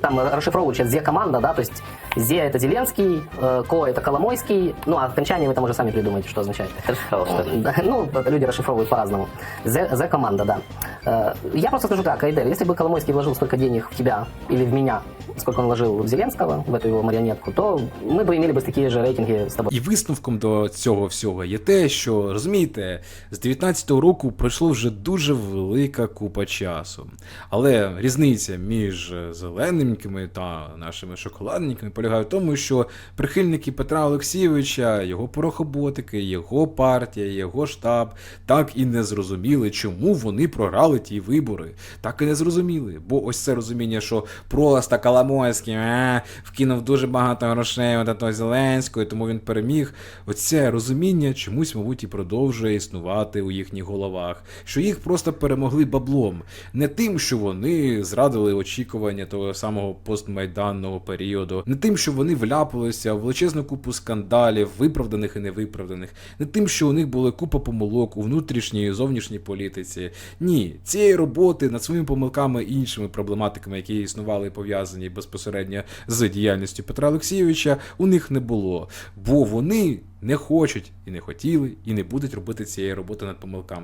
Там э, расшифровывают сейчас Зе-команда, да, то есть Зе это Зеленский, э, Ко это Коломойский, ну а окончание вы там уже сами придумаете, что означает. Расшифровал, что ли? Да, Ну, это люди расшифровывают по-разному. Зе- Зе-команда, да. Э, Я просто скажу так, Айдель, если бы Коломойский вложил столько денег в тебя или в меня, сколько он вложил в Зеленского, в эту его марионетку, то мы бы имели бы такие же рейтинги с тобой. І висновком до цього всього є те, що розумієте, з 19-го року пройшло вже дуже велика купа часу. Але різниця між зелененькими та нашими шоколадненькими полягає в тому, що прихильники Петра Олексійовича, його порохоботики, його партія, його штаб так і не зрозуміли, чому вони програли ті вибори. Так і не зрозуміли. Бо ось це розуміння, що просто Коломойський е, вкинув дуже багато грошей от того Зеленського, тому він переміг. Оце розуміння чомусь, мабуть, і продовжує існувати у їхніх головах, що їх просто перемогли баблом, не тим, що вони зрадили очікування того самого постмайданного періоду, не тим, що вони вляпалися в величезну купу скандалів, виправданих і невиправданих, не тим, що у них була купа помилок у внутрішній і зовнішній політиці. Ні, цієї роботи над своїми помилками і іншими проблематиками, які існували пов'язані безпосередньо з діяльністю Петра Олексійовича, у них не було, бо вони не хочуть і не хотіли, і не будуть робити цієї роботи над помилками.